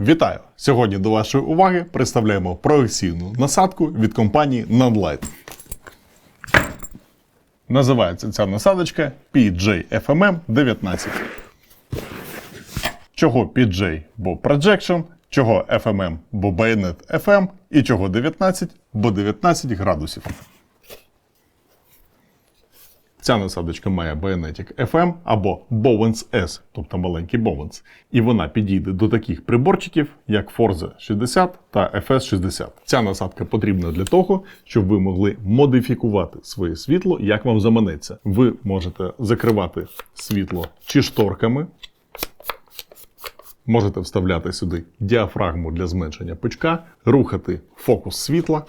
Вітаю! Сьогодні до вашої уваги представляємо проекційну насадку від компанії Nonlight. Називається ця насадочка PJ-FMM 19. Чого PJ, бо Projection, чого FMM, бо Bayonet FM і чого 19, бо 19 градусів. Ця насадочка має Bayonetic FM або Bowens S, тобто маленький Bowens, і вона підійде до таких приборчиків, як Forza 60 та FS 60. Ця насадка потрібна для того, щоб ви могли модифікувати своє світло, як вам заманеться. Ви можете закривати світло чи шторками, можете вставляти сюди діафрагму для зменшення пучка, рухати фокус світла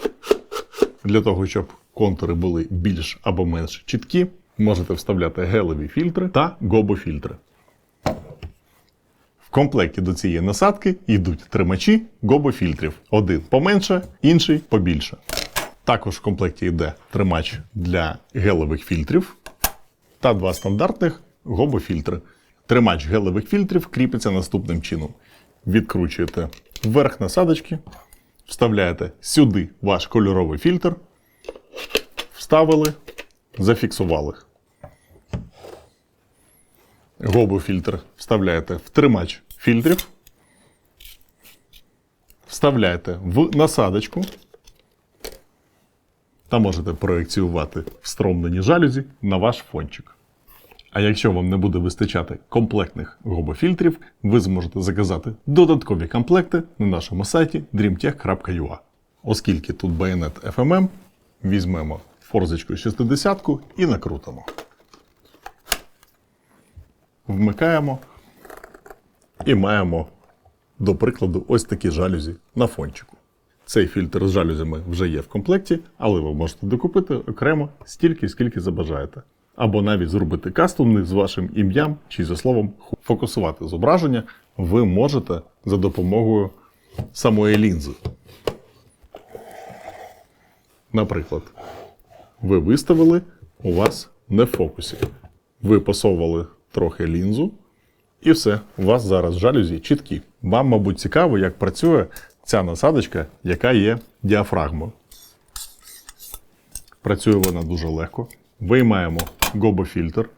для того, щоб контури були більш або менш чіткі. Можете вставляти гелеві фільтри та гобофільтри. В комплекті до цієї насадки йдуть тримачі гобофільтрів. Один поменше, інший побільше. Також в комплекті йде тримач для гелевих фільтрів та два стандартних гобофільтри. Тримач гелевих фільтрів кріпиться наступним чином. Відкручуєте верх насадочки, вставляєте сюди ваш кольоровий фільтр, вставили, зафіксували. Гобофільтр вставляєте в тримач фільтрів, вставляєте в насадочку та можете проекціювати встромлені жалюзі на ваш фончик. А якщо вам не буде вистачати комплектних гобофільтрів, ви зможете заказати додаткові комплекти на нашому сайті dreamtech.ua. Оскільки тут Bayonet FMM, візьмемо форзочку 60 і накрутимо. Вмикаємо і маємо, до прикладу, ось такі жалюзі на фончику. Цей фільтр з жалюзями вже є в комплекті, але ви можете докупити окремо стільки, скільки забажаєте. Або навіть зробити кастомний з вашим ім'ям чи за словом фокусувати зображення ви можете за допомогою самої лінзи. Наприклад, ви виставили, у вас не в фокусі. Ви посовували трохи лінзу, і все, у вас зараз жалюзі чіткі. Вам, мабуть, цікаво, як працює ця насадочка, яка є діафрагмою. Працює вона дуже легко. Виймаємо гобофільтр.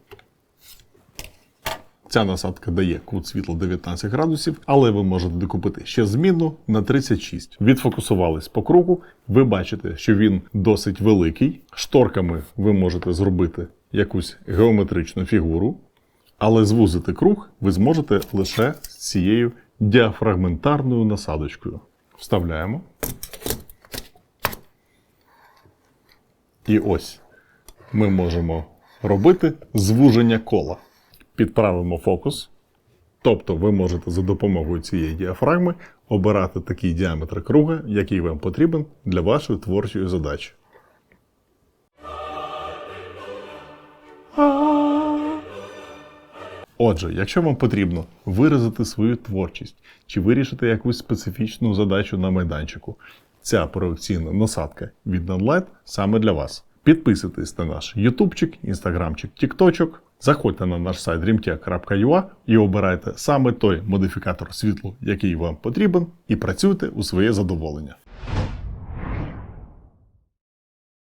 Ця насадка дає кут світла 19 градусів, але ви можете докупити ще змінну на 36. Відфокусувались по кругу. Ви бачите, що він досить великий. Шторками ви можете зробити якусь геометричну фігуру, але звузити круг ви зможете лише з цією діафрагментарною насадочкою. Вставляємо. І ось ми можемо робити звуження кола. Підправимо фокус. Тобто ви можете за допомогою цієї діафрагми обирати такий діаметр круга, який вам потрібен для вашої творчої задачі. Отже, якщо вам потрібно виразити свою творчість чи вирішити якусь специфічну задачу на майданчику, ця проекційна насадка від Nonlight саме для вас. Підписуйтесь на наш ютубчик, інстаграмчик, тікточок, заходьте на наш сайт dreamtech.ua і обирайте саме той модифікатор світлу, який вам потрібен, і працюйте у своє задоволення.